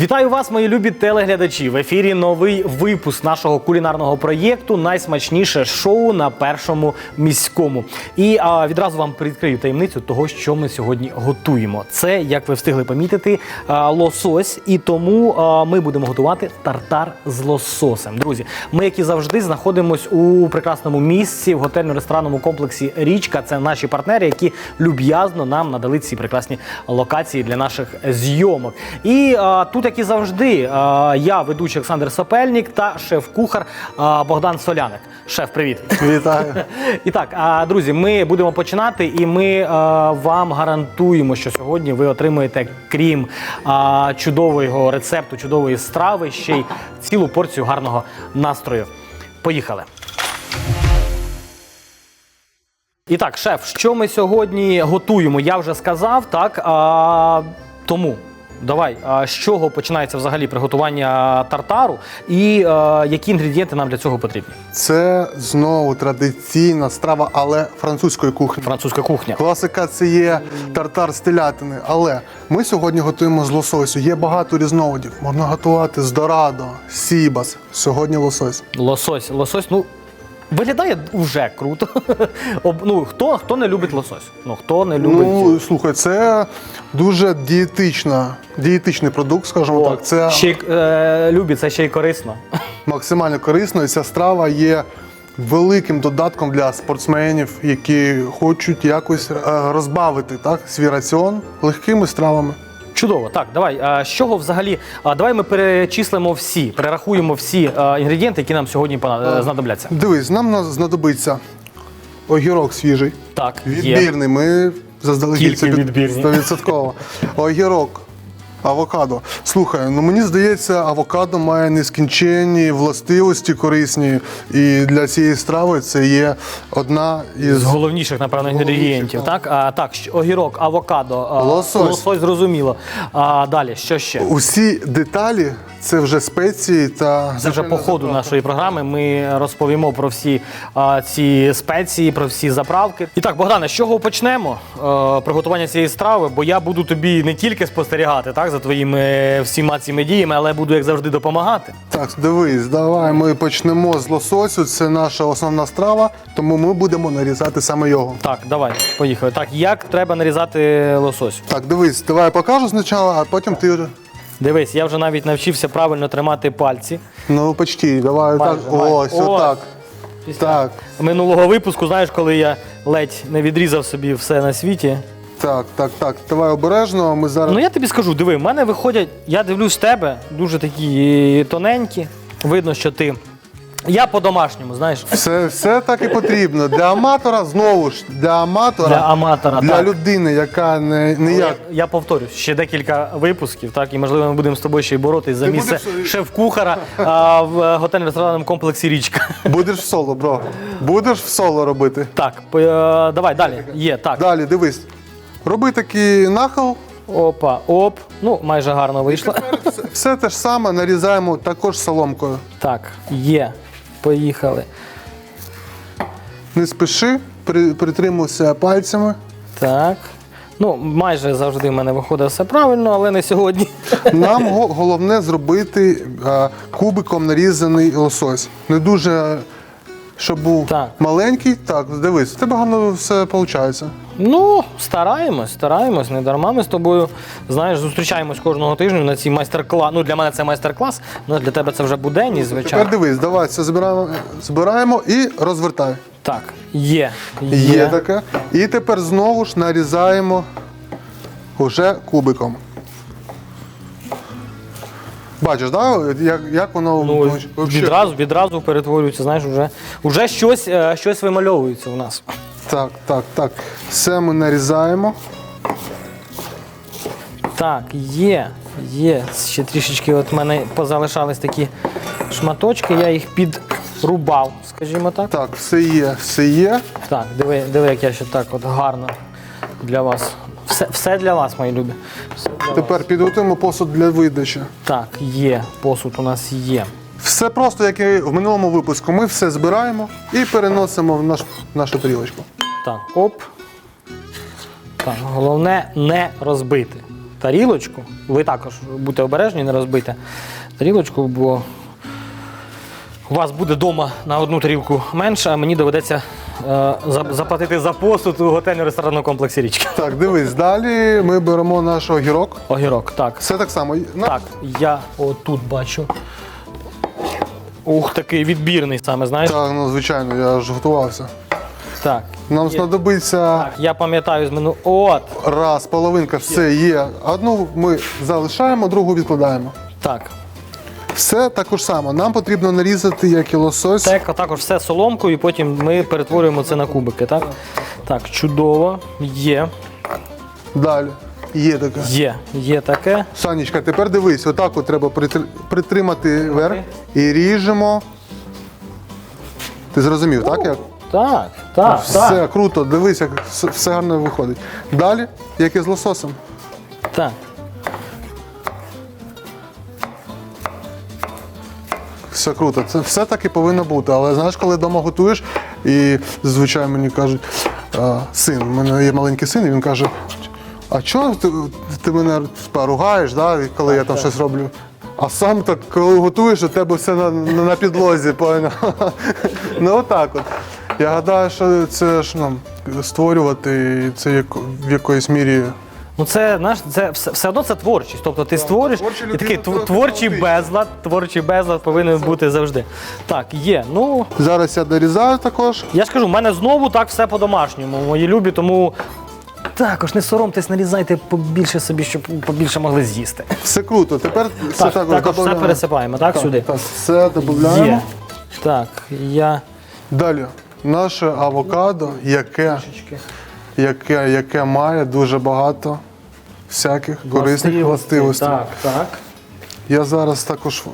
Вітаю вас, мої любі телеглядачі. В ефірі новий випуск нашого кулінарного проєкту Найсмачніше шоу на першому міському. І а, відразу вам відкрию таємницю того, що ми сьогодні готуємо. Це, як ви встигли помітити, а, лосось, і тому а, ми будемо готувати тартар з лососем. Друзі, ми, як і завжди, знаходимось у прекрасному місці в готельно-ресторанному комплексі Річка. Це наші партнери, які люб'язно нам надали ці прекрасні локації для наших зйомок. І а, тут, як і завжди, я ведучий Олександр Сопельник та шеф-кухар Богдан Соляник. Шеф, привіт. Вітаю. І так, друзі, ми будемо починати, і ми вам гарантуємо, що сьогодні ви отримаєте, крім чудового рецепту, чудової страви, ще й цілу порцію гарного настрою. Поїхали. І так, шеф, що ми сьогодні готуємо? Я вже сказав, так. А, тому давай, а, з чого починається взагалі приготування тартару, і а, які інгредієнти нам для цього потрібні? Це знову традиційна страва, але французької кухні. Французька кухня. Класика це є тартар з телятини. Але ми сьогодні готуємо з лососю. Є багато різновидів. Можна готувати з дорадо, сібас. Сьогодні лосось. Лосось, лосось, ну. Виглядає вже круто. Ну, хто, хто не любить лосось? Ну, хто не любить. Ну, слухай, це дуже дієтична, дієтичний продукт, скажімо О, так. Це ще й, е, любить, це ще й корисно. максимально корисно. І ця страва є великим додатком для спортсменів, які хочуть якось е, розбавити так, свій раціон легкими стравами. Чудово. Так, давай. А, з чого взагалі? А, давай ми перечислимо всі, перерахуємо всі а, інгредієнти, які нам сьогодні пона- е, знадобляться. Дивись, нам на- знадобиться огірок свіжий, Так, є. відбірний. Ми заздалегідь Тільки це під- відбірні. 100%. Огірок. Авокадо. Слухай, ну мені здається, авокадо має нескінченні властивості корисні. І для цієї страви це є одна із З головніших, напевно, інгредієнтів. Так, а, так, щ- огірок, авокадо, а, Лосось. лосось зрозуміло. А далі, що ще? усі деталі. Це вже спеції та Це вже по ходу нашої програми. Ми розповімо про всі а, ці спеції, про всі заправки. І так, Богдане, з чого почнемо е, приготування цієї страви? Бо я буду тобі не тільки спостерігати так, за твоїми всіма цими діями, але буду як завжди допомагати. Так, дивись, давай ми почнемо з лососю. Це наша основна страва, тому ми будемо нарізати саме його. Так, давай, поїхали. Так, як треба нарізати лосось? Так, дивись, давай я покажу спочатку, а потім ти. Дивись, я вже навіть навчився правильно тримати пальці. Ну, почти, давай Майже, так. майже. Ось, Ось. отак. Після Так, минулого випуску, знаєш, коли я ледь не відрізав собі все на світі. так, так, так. Давай обережно. Ми зараз. Ну я тобі скажу, диви, в мене виходять, я дивлюсь тебе, дуже такі тоненькі. Видно, що ти. Я по-домашньому, знаєш. Все, все так і потрібно. Для аматора, знову ж, для аматора, Для аматора, для так. людини, яка не, не Я, як. я повторюсь, ще декілька випусків, так, і можливо ми будемо з тобою ще й боротись за Ти місце будеш- шеф-кухара а, в готельно-ресторанному комплексі Річка. Будеш в соло, бро. Будеш в соло робити. Так, по- е, давай далі. Є, так. Далі, дивись. Роби такий нахил. Опа, оп. Ну, майже гарно вийшло. Все- Все те ж саме нарізаємо також соломкою. Так, є. Поїхали. Не спіши, при, притримуйся пальцями. Так. Ну, майже завжди в мене виходить все правильно, але не сьогодні. Нам го- головне зробити е, кубиком нарізаний лосось. Не дуже, щоб був Так. маленький. Так, дивись, тебе гарно все виходить. Ну, стараємось, стараємось, не дарма. Ми з тобою, знаєш, зустрічаємось кожного тижня на цій майстер-клас. Ну, для мене це майстер-клас, ну для тебе це вже буденність, Тепер дивись, давай це збираємо, збираємо і розвертай. Так, є. Є таке. І тепер знову ж нарізаємо уже кубиком. Бачиш, да? як, як воно Ну, вообще- відразу, відразу перетворюється, знаєш, вже, вже щось, е, щось вимальовується у нас. Так, так, так. Все ми нарізаємо. Так, є, є. Ще трішечки от в мене позалишались такі шматочки, я їх підрубав, скажімо так. Так, все є, все є. Так, диви, диви, як я ще так от гарно для вас. Все, все для вас, мої любі. Все для вас. Тепер підготуємо посуд для видачі. Так, є. Посуд у нас є. Все просто, як і в минулому випуску. Ми все збираємо і переносимо в наш, нашу тарілочку. Так, оп. Так, головне не розбити. тарілочку. Ви також будьте обережні, не розбийте тарілочку, бо у вас буде вдома на одну тарілку менше, а мені доведеться заплатити за посуд у готельно-ресторанному комплексі річка. Так, дивись, далі ми беремо наш огірок. Огірок, так. Все так само. На- Так, я отут бачу. Ух, такий відбірний саме, знаєш? Так, ну звичайно, я ж готувався. Так. Нам Є. знадобиться Так, я пам'ятаю з минулого. От! раз, половинка, все є. Одну ми залишаємо, другу відкладаємо. Так. Все також само. Нам потрібно нарізати як і лосось. Це також все соломкою, і потім ми перетворюємо це на кубики, так? Так, чудово. Є. Далі. Є таке. Є. Є таке. Санечка, тепер дивись, отак от треба притр- притримати верх і ріжемо. Ти зрозумів, так? Як? Так, так, Все так. круто, дивись, як все- все гарно виходить. Далі, як і з лососем. так. Все круто. Це все так і повинно бути. Але знаєш, коли вдома готуєш, і зазвичай мені кажуть, син, у мене є маленький син, і він каже: а чого ти, ти мене ругаєш, да, коли я там щось роблю? А сам так, коли готуєш, у тебе все на, на, на підлозі, ну отак от. Я гадаю, що це ж нам створювати це як, в якоїсь мірі. Ну це знаєш, це все, все одно це творчість. Тобто ти створиш творча і такий тв- це творчий безлад, творчий безлад повинен бути завжди. Так, є. Ну Зараз я дорізаю також. я ж кажу, в мене знову так все по-домашньому. Мої любі, тому також не соромтесь, нарізайте побільше собі, щоб побільше могли з'їсти. Все круто. Тепер все Так, також також все додаємо. пересипаємо, так, сюди. Так, все додаємо. Є. Так, я. Далі, наше авокадо, яке, яке, яке має дуже багато всяких корисних властивостей. Так, так. Я зараз також.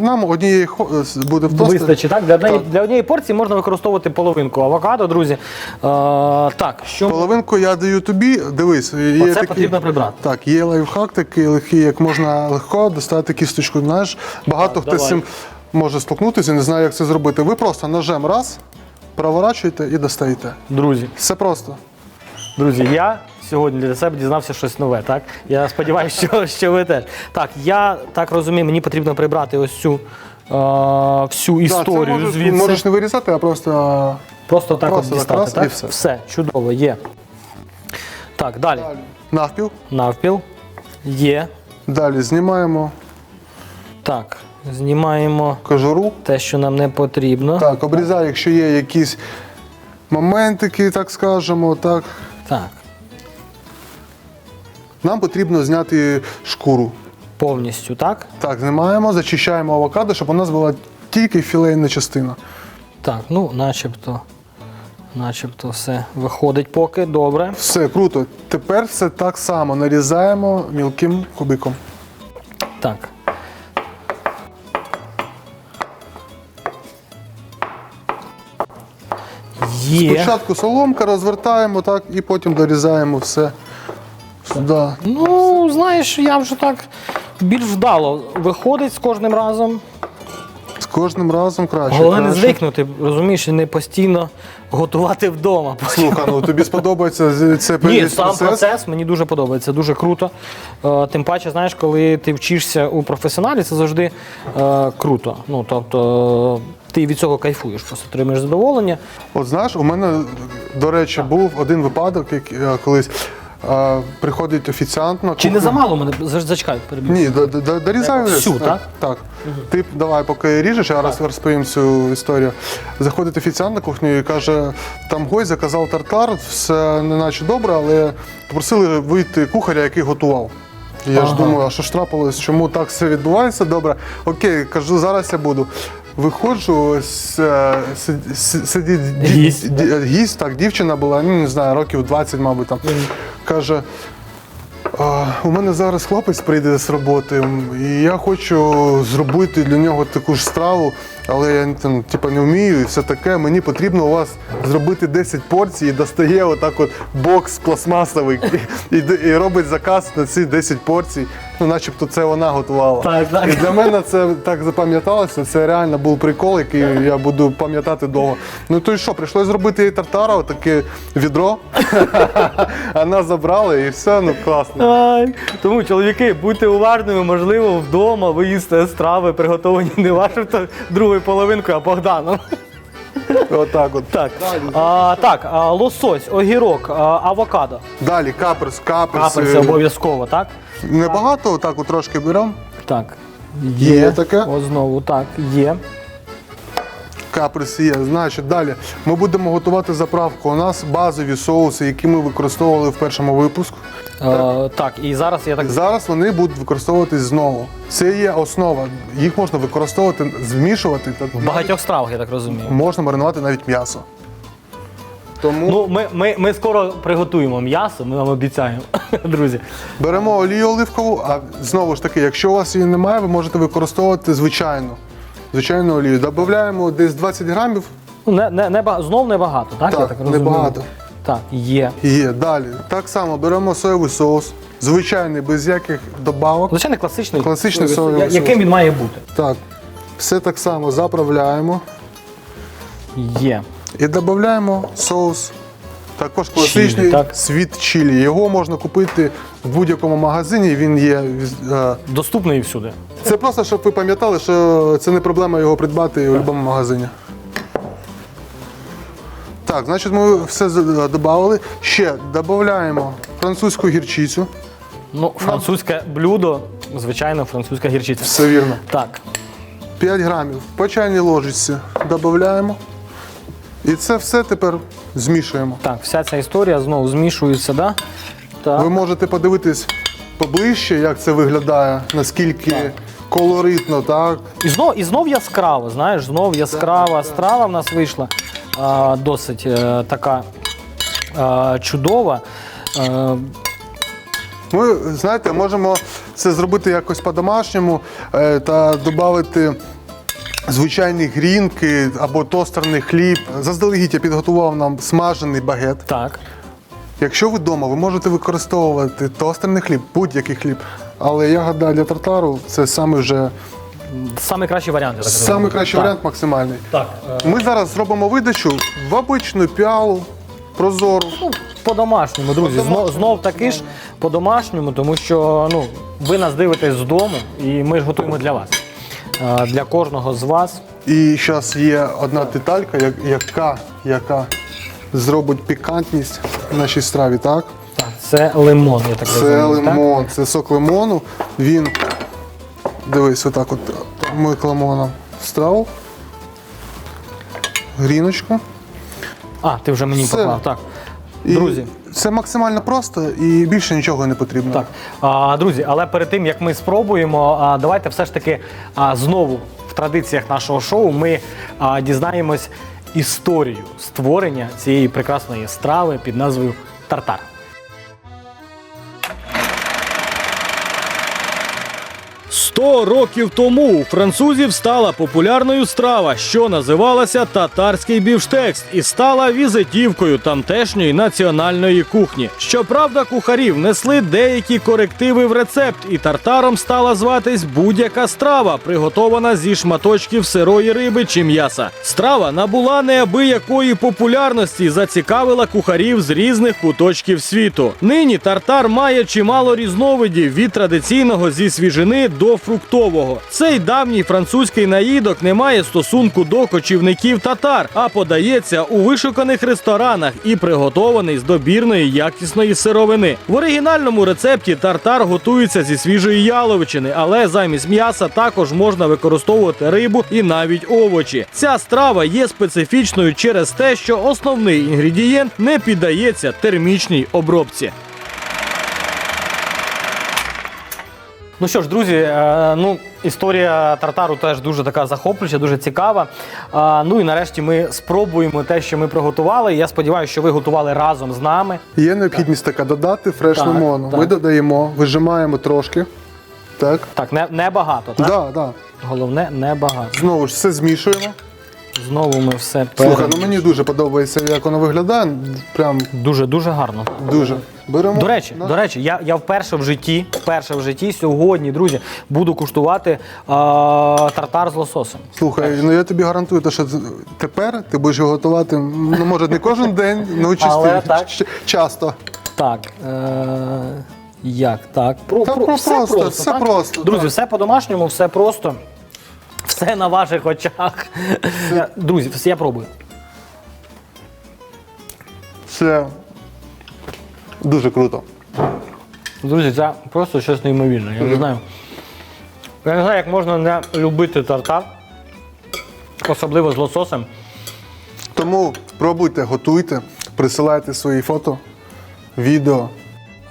Нам однієї буде вдосталь. Вистачить, так? Для однієї, Так. для однієї порції можна використовувати половинку авокадо, друзі. Е, так, що Половинку я даю тобі. Дивись, є Оце такий- потрібно прибрати. Так, є лайфхак такий легкий, як можна легко достати кісточку. Знаєш, багато Так, хто з цим може столкнутися, не знає, як це зробити. Ви просто ножем раз, проворачуєте і достаєте. друзі, Все просто. Друзі, я сьогодні для себе дізнався щось нове, так? Я сподіваюся, що, що ви теж. Так, я так розумію, мені потрібно прибрати ось цю е, всю історію Так, можеш, звідси. можеш не вирізати, а просто Просто так просто от дістати, раз так? і все. все, чудово, є. Так, далі. навпіл. Навпіл. Є. Далі знімаємо Так, знімаємо кожуру. те, що нам не потрібно. Так, обрізаю, якщо є якісь моментики, так скажемо. Так. Так, Нам потрібно зняти шкуру. повністю, так? Так, знімаємо, зачищаємо авокадо, щоб у нас була тільки філейна частина. Так, ну, начебто. Начебто все виходить поки, добре. Все круто. Тепер все так само нарізаємо мілким кубиком. Так. Є. Спочатку соломка розвертаємо так і потім дорізаємо все сюди. Ну, знаєш, я вже так більш вдало виходить з кожним разом. З кожним разом краще. Головне не краще. звикнути, розумієш, і не постійно готувати вдома. Слухай, ну тобі сподобається з- це Ні, сам процес мені дуже подобається, дуже круто. Е, Тим паче, знаєш, коли ти вчишся у професіоналі, це завжди е, круто. Ну, тобто, ти від цього кайфуєш, просто отримуєш задоволення. От знаєш, у мене, до речі, був один випадок, як е, колись е, приходить офіціант на Чи не замало мене? За- Зачекай, перебіг. Ні, до- до- до- дорізаю. Всю, так? Так. Ти давай, поки ріжеш, я раз розповім цю історію. Заходить офіціант на кухню і каже, там гой заказав тартар, все не наче добре, але попросили вийти кухаря, який готував. Я ж думаю, а що ж трапилось, чому так все відбувається? Добре. Окей, кажу, зараз я буду. Виходжу, ось, е, сид- сидить Гість. гість, так, дівчина була, ну не знаю, років 20, мабуть, там. Каже, а, у мене зараз хлопець прийде з роботи, і я хочу зробити для нього таку ж страву, але я там, типу, не вмію і все таке. Мені потрібно у вас зробити 10 порцій і достає отак от бокс пластмасовий і, і, і робить заказ на ці 10 порцій. Ну, начебто це вона готувала. Так, так. І для мене це так запам'яталося. Це реально був прикол, який я буду пам'ятати довго. Ну то й що, прийшлось зробити їй тартара, таке відро. А нас забрали і все, ну класно. Ай. Тому, чоловіки, будьте уважними, можливо, вдома ви їсте страви, приготовані не вашою та другою половинкою, а Богданом. Отак от. Так, а, так а, лосось, огірок, а, авокадо. Далі каперс, каперс. Каперси обов'язково, так? Небагато, отак от трошки беремо. Так. Є таке. От знову, так, є. Каперс є. Значить, далі ми будемо готувати заправку. У нас базові соуси, які ми використовували в першому випуску. Е, так, і зараз я так Зараз вони будуть використовуватись знову. Це є основа. Їх можна використовувати, змішувати в багатьох стравах, я так розумію. можна маринувати навіть м'ясо. Тому Ну, ми, ми, ми скоро приготуємо м'ясо, ми вам обіцяємо, друзі. беремо олію оливкову, а знову ж таки, якщо у вас її немає, ви можете використовувати звичайну. Звичайну олію. Додаємо десь 20 грамів. Ну, не, не, не, ба- знов небагато, так? я Так, так розумію? небагато. Так, є. Є. Далі. Так само беремо соєвий соус, звичайний, без яких добавок. Звичайно, класичний. Класичний я- соєвий Яким він має бути? Так. Все так само заправляємо. Є. І додаємо соус. Також класичний так? світ чилі. Його можна купити в будь-якому магазині. Він є. е, Доступний всюди. Це просто, щоб ви пам'ятали, що це не проблема його придбати у будь-якому магазині. Так, значить, ми все додали. Ще додаємо французьку гірчицю. Ну, французьке блюдо, звичайно, французька гірчиця. Все вірно. Так. 5 грамів по чайній ложечці додаємо. І це все тепер змішуємо. Так, вся ця історія знову змішується, да? Так. Ви можете подивитись поближче, як це виглядає, наскільки колоритно, так? І знов, і знов яскраво, знаєш, знов яскрава страва в нас вийшла а, досить е, така а, чудова. Е, Ми, знаєте, можемо це зробити якось по-домашньому е, та додати звичайні грінки або тостерний хліб. Заздалегідь я підготував нам смажений багет. так. Якщо ви вдома, ви можете використовувати тостерний хліб, будь-який хліб. Але я гадаю, для тартару це саме вже Самий кращий варіант. Я так самий розумію. кращий Так. варіант максимальний. Так. е, Ми зараз зробимо видачу в обичну піалу, прозору. Ну, по-домашньому, друзі. Знов, знов таки ж по-домашньому, тому що ну, ви нас дивитесь з дому, і ми ж готуємо для вас. Для кожного з вас. І зараз є одна деталька, яка, яка зробить пікантність нашій страві, так? Так, це лимон, я так Це розумію. так? лимон, це сок лимону. Він, дивись, отак от ми лимоном в страву. Гріночку. А, ти вже мені поклав. Так. І Друзі. Це максимально просто і більше нічого не потрібно. Так, а, друзі, але перед тим як ми спробуємо, а, давайте все ж таки а, знову в традиціях нашого шоу ми а, дізнаємось історію створення цієї прекрасної страви під назвою Тартар. Сто років тому у французів стала популярною страва, що називалася татарський бівштекс, і стала візитівкою тамтешньої національної кухні. Щоправда, кухарі внесли деякі корективи в рецепт, і тартаром стала зватись будь-яка страва, приготована зі шматочків сирої риби чи м'яса. Страва набула неабиякої популярності, зацікавила кухарів з різних куточків світу. Нині тартар має чимало різновидів від традиційного зі свіжини до фруктового. Цей давній французький наїдок не має стосунку до кочівників татар, а подається у вишуканих ресторанах і приготований з добірної якісної сировини. В оригінальному рецепті тартар готується зі свіжої яловичини, але замість м'яса також можна використовувати рибу і навіть овочі. Ця страва є специфічною через те, що основний інгредієнт не піддається термічній обробці. Ну що ж, друзі, е, ну історія тартару теж дуже така захоплююча, дуже цікава. Ну і нарешті ми спробуємо те, що ми приготували. Я сподіваюся, що ви готували разом з нами. Є необхідність така додати фреш Так, лимону. так. Ми додаємо, вижимаємо трошки. Так. Так, не, не багато, так? Да, да. Головне, не багато. Знову ж все змішуємо. Знову ми все Слухай, ну мені дуже подобається, як воно виглядає. Прям Дуже дуже гарно. дуже. Беремо. До речі, на- до речі, я, я вперше в житті, вперше в житті сьогодні, друзі, буду куштувати е, тартар з лососем. Слухай, ну я тобі гарантую, те, що тепер ти будеш його готувати, ну може не кожен день, ну Але часто. так. ч- часто. Так. Е, як так? Про, Та про- просто, все так? просто, Друзі, так. все по-домашньому, все просто. Все на ваших очах. Друзі, все, я пробую. Це дуже круто. Друзі, це просто щось неймовірне. Я не знаю. Я не знаю, як можна не любити тартар, особливо з лососем. Тому пробуйте, готуйте, присилайте свої фото, відео.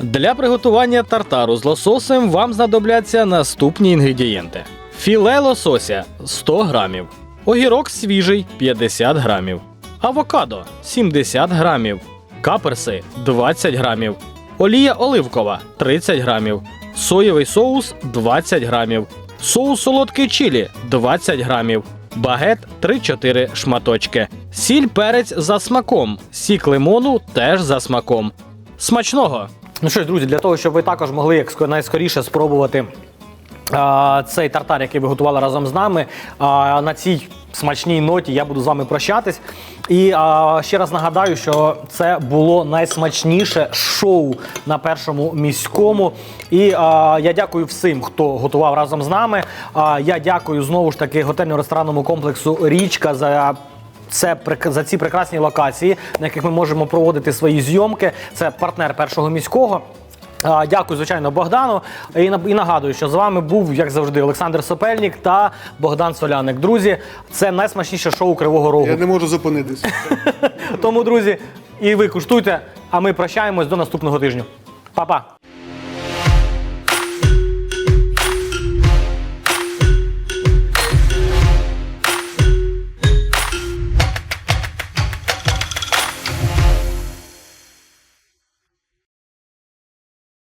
Для приготування тартару з лососем вам знадобляться наступні інгредієнти: філе лосося 100 грамів, огірок свіжий 50 грамів, авокадо 70 грамів, каперси 20 грамів, олія оливкова 30 грамів, соєвий соус 20 грамів, соус солодкий чилі 20 грамів, багет 3-4 шматочки, сіль перець за смаком, сік лимону теж за смаком. Смачного! Ну що ж, друзі, для того, щоб ви також могли як найскоріше спробувати цей тартар, який ви готували разом з нами, на цій смачній ноті я буду з вами прощатись. І ще раз нагадаю, що це було найсмачніше шоу на першому міському. І я дякую всім, хто готував разом з нами. А, я дякую знову ж таки готельно-ресторанному комплексу Річка за це за ці прекрасні локації, на яких ми можемо проводити свої зйомки. Це партнер першого міського. Дякую, звичайно, Богдану. І нагадую, що з вами був, як завжди, Олександр Сопельник та Богдан Соляник. Друзі, це найсмачніше шоу Кривого Рогу. Я не можу зупинитись. Тому, друзі, і ви куштуйте, а ми прощаємось до наступного тижня. Па-па!